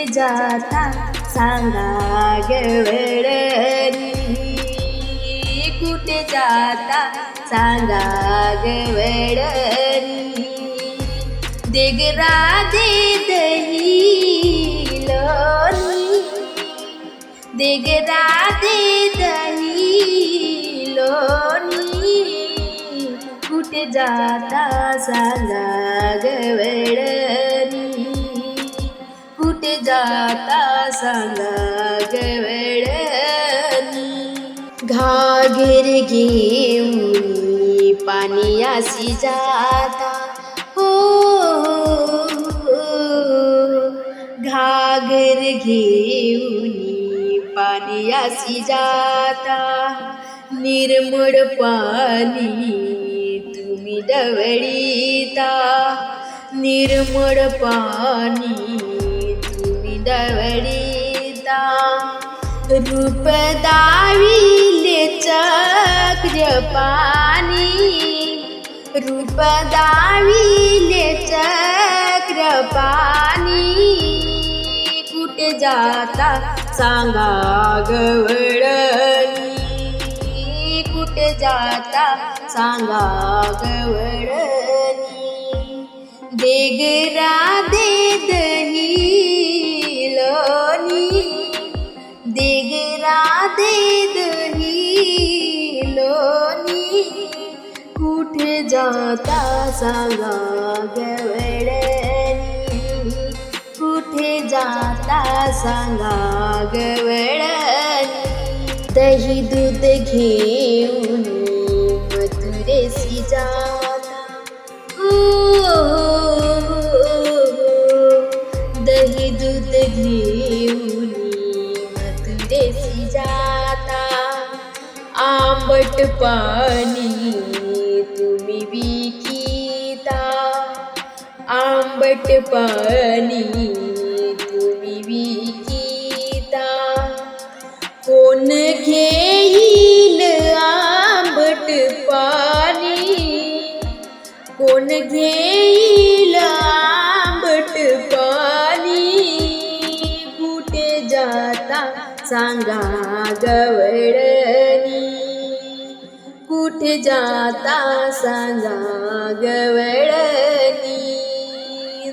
कुठे जाता सांगा गवळणी. कुठे जाता सांगा गवळणी. दिगरा दे दही लोणी दिगरा दे दही लोणी कुठे जाता सांगा गवळणी. कुठे जाता सांगा गवळणी घागेर घेऊन पाणीयासी जाता. हो घागर घेऊन पाणीयासी जाता. निर्मळ पाणी तुम्ही डवळीता निर्मळ पाणी दवडिता रूप दाविले चक्रपाणी रूप दाविले चक्रपाणी कुठे जाता सांगा गवळणी कुठे जाता सांगा गवळणी देगरा दे देगरा दे दही लोणी कुठे जाता सांगा गवळणी कुठे जाता सांगा गवळणी दही दूध घेऊन मथुरेसी जाता दही दूध घेऊन आंबट पाणी तुम्ही विकिता. आंबट पाणी तुम्ही विकिता. कोण घेईल आंबट पाणी? कोण घेईल आंबट पाणी? कुठे जाता सांगा गव कुठे जाता सांगा गवळणी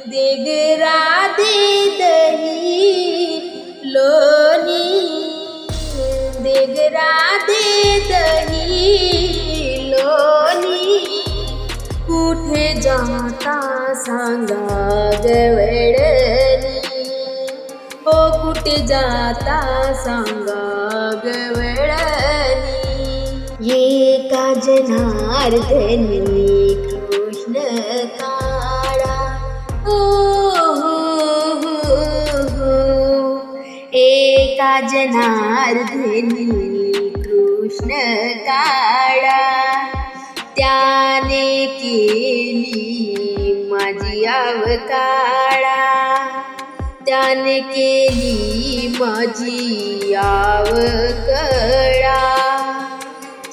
दिगरा दे दही लोणी. दिगरा दे दही लोणी. कुठे जाता सांगा गवळणी ओ कुठे जाता सांगा गवळ एका जनार्दनी कृष्ण काळा हो हो हो। हो एका जनार्दनी कृष्ण काळा त्याने केली माझी अवकाळा त्याने केली माझी आवकळा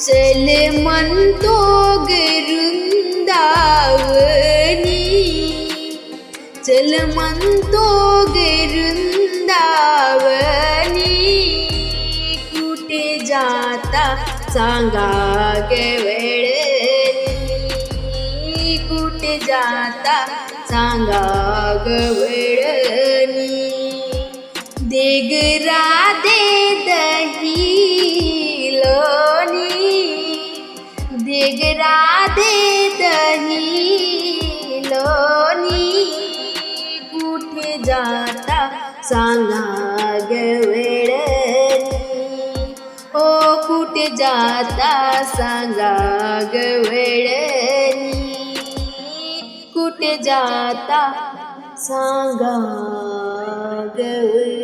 चल म्हणतो गरुंदावनी। चल म्हणतो गरुंदावनी। कुठे जाता सांगा गवळणी कुठे जाता सांगा गवळणी देगरात देगरा दे दही लोणी कुठे जाता सांगा गवळणी ओ कुठे जाता सांगा गवळणी कुठे जाता सांगा गवळणी